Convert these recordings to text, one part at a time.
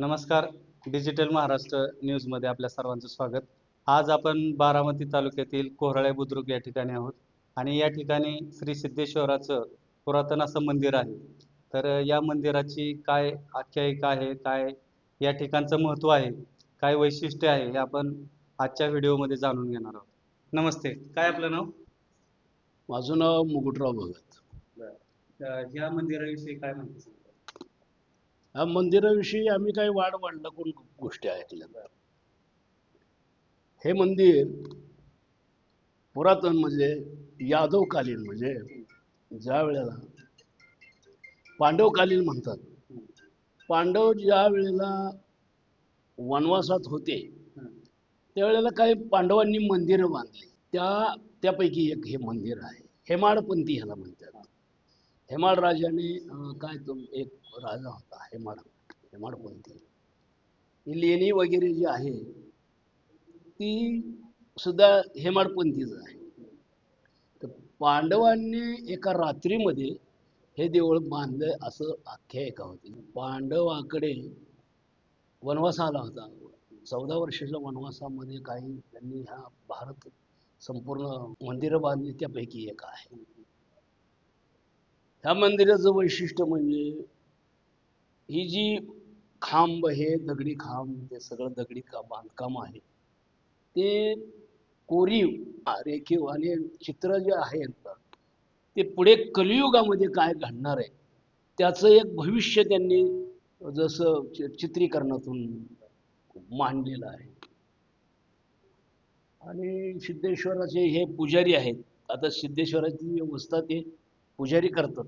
नमस्कार. डिजिटल महाराष्ट्र न्यूजमध्ये आपल्या सर्वांचं स्वागत. आज आपण बारामती तालुक्यातील कोहराळे बुद्रुक या ठिकाणी आहोत आणि या ठिकाणी श्री सिद्धेश्वराचं पुरातन असं मंदिर आहे. तर या मंदिराची काय आख्यायिका आहे काय या ठिकाणचं महत्त्व आहे काय वैशिष्ट्य आहे हे आपण आजच्या व्हिडिओमध्ये जाणून घेणार आहोत. नमस्ते. काय आपलं नाव? माझं नाव मुकुटराव भगत. या मंदिराविषयी काय माहिती हा मंदिराविषयी आम्ही काही वाढ कोण गोष्टी ऐकल्या हे मंदिर पुरातन म्हणजे यादवकालीन म्हणजे ज्या वेळेला पांडवकालीन म्हणतात. पांडव ज्या वेळेला वनवासात होते त्यावेळेला काही पांडवांनी मंदिरं बांधली. त्या त्यापैकी एक हे मंदिर आहे. हेमाडपंथी ह्याला म्हणतात. हेमाड राजाने काय तो एक राजा होता हेमाड. हेमाडपंथी ही लेणी वगैरे जी आहे ती सुद्धा हेमाडपंथीच आहे. तर पांडवांनी एका रात्रीमध्ये हे देऊळ बांधलं असं आख्यायिका होती. पांडवाकडे वनवास आला होता. चौदा वर्षाच्या वनवासामध्ये काही त्यांनी हा भारत संपूर्ण मंदिरं बांधली त्यापैकी एक आहे. ह्या मंदिराचं वैशिष्ट्य म्हणजे ही जी खांब हे दगडी खांब ते सगळं दगडी का बांधकाम आहे ते कोरीव रेखीव आणि चित्र जे आहेत ते पुढे कलियुगामध्ये काय घडणार आहे त्याचं एक भविष्य त्यांनी जसं चित्रीकरणातून मांडलेलं आहे. आणि सिद्धेश्वराचे हे पुजारी आहेत आता सिद्धेश्वराची व्यवस्था ते पुजारी करतात.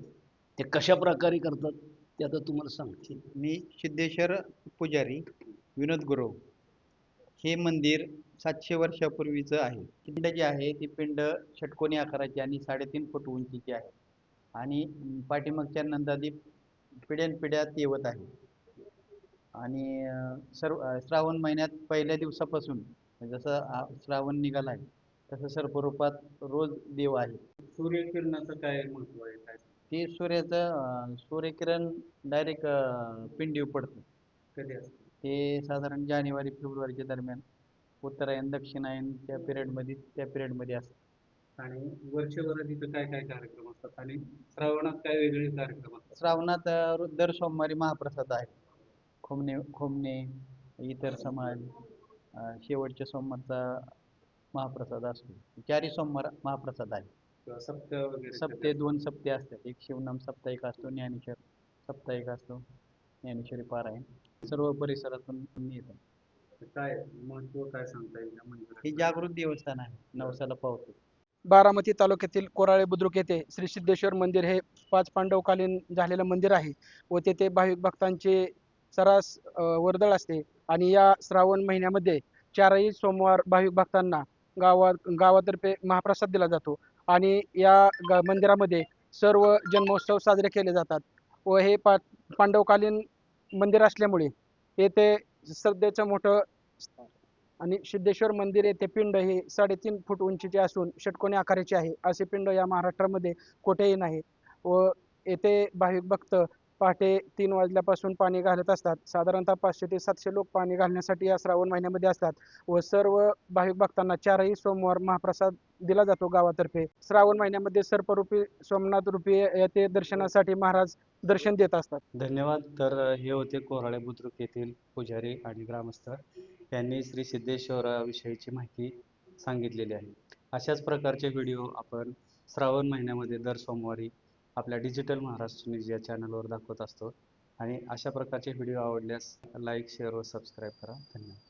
ते कशा प्रकारे करतात ते आता तुम्हाला सांगते. मी सिद्धेश्वर पुजारी विनोद गुरव. हे मंदिर सातशे वर्षापूर्वीचं आहे. पिंड जे आहे ती पिंड षटकोनी आकाराची आणि साडेतीन फूट उंचीची आहे. आणि पाठीमागच्या नंदादीप पिढ्यानपिढ्यात येवत आहे. आणि सर्व श्रावण महिन्यात पहिल्या दिवसापासून जसं श्रावण निघाला आहे तसं सर्परूपात रोज देव आहे. सूर्यकिरणाचं काय महत्त्व आहे? काय? ते सूर्याचं सूर्यकिरण डायरेक्ट पिंडीवर पडतं. कधी असतं? ते साधारण जानेवारी फेब्रुवारीच्या दरम्यान उत्तरायण दक्षिणायनच्या पिरियडमध्ये त्या पिरियडमध्ये असतं. आणि वर्षभरात इथं काय काय कार्यक्रम असतात? आणि श्रावणात काय वेगळे कार्यक्रम असतात? श्रावणात अं, रो- दर सोमवारी महाप्रसाद आहे. खोमणे खोमणे इतर समाज अं, शेवटच्या सोमवारचा महाप्रसाद असतो. चारही सोमवार महाप्रसाद आहे. सप्त वगैरे सप्ते दोन सप्ते असतात. एक शिवनाम साप्ताहिक असतो. ज्ञानेश्वर साप्ताहिक असतो. ज्ञानेश्वरी पारायण सर्व परिसरातून येतात काय महत्त्व काय सांगता येईल या मंदिराचं? हे जागृत देवस्थान आहे. नवसाला पावतो. बारामती तालुक्यातील कोराळे बुद्रुक येथे श्री सिद्धेश्वर मंदिर हे पाच पांडवकालीन झालेलं मंदिर आहे व तेथे भाविक भक्तांचे सरास वर्दळ असते. आणि या श्रावण महिन्यामध्ये चारही सोमवार भाविक भक्तांना गावात गावातर्फे महाप्रसाद दिला जातो. आणि या ग- मंदिरामध्ये सर्व जन्मोत्सव साजरे केले जातात. व हे पा पांडवकालीन मंदिर असल्यामुळे येथे श्रद्धेचं मोठं आणि सिद्धेश्वर मंदिर येथे पिंड हे साडेतीन फूट उंचीचे असून षटकोनी आकाराचे आहे. असे पिंड या महाराष्ट्रामध्ये कुठेही नाही. व येथे भाविक भक्त पहाटे तीन वाजल्यापासून पाणी घालत असतात. साधारणतः पाचशे ते सातशे लोक पाणी घालण्यासाठी या श्रावण महिन्यामध्ये असतात व सर्व भाविक भक्तांना चारही सोमवार महाप्रसाद दिला जातो गावातर्फे. श्रावण महिन्यामध्ये सर्परूपी सोमनाथ रूपी येथे दर्शनासाठी महाराज दर्शन देत असतात. धन्यवाद. तर हे होते कोराळे बुद्रुक येथील पुजारी आणि ग्रामस्थ. यांनी श्री सिद्धेश्वराविषयीची माहिती सांगितलेली आहे. अशाच प्रकारचे व्हिडिओ आपण श्रावण महिन्यामध्ये दर सोमवारी आपल्या डिजिटल महाराष्ट्र न्यूज या चॅनलवर दाखवत असतो. आणि अशा प्रकारचे व्हिडिओ आवडल्यास लाईक शेअर व सबस्क्राईब करा. धन्यवाद.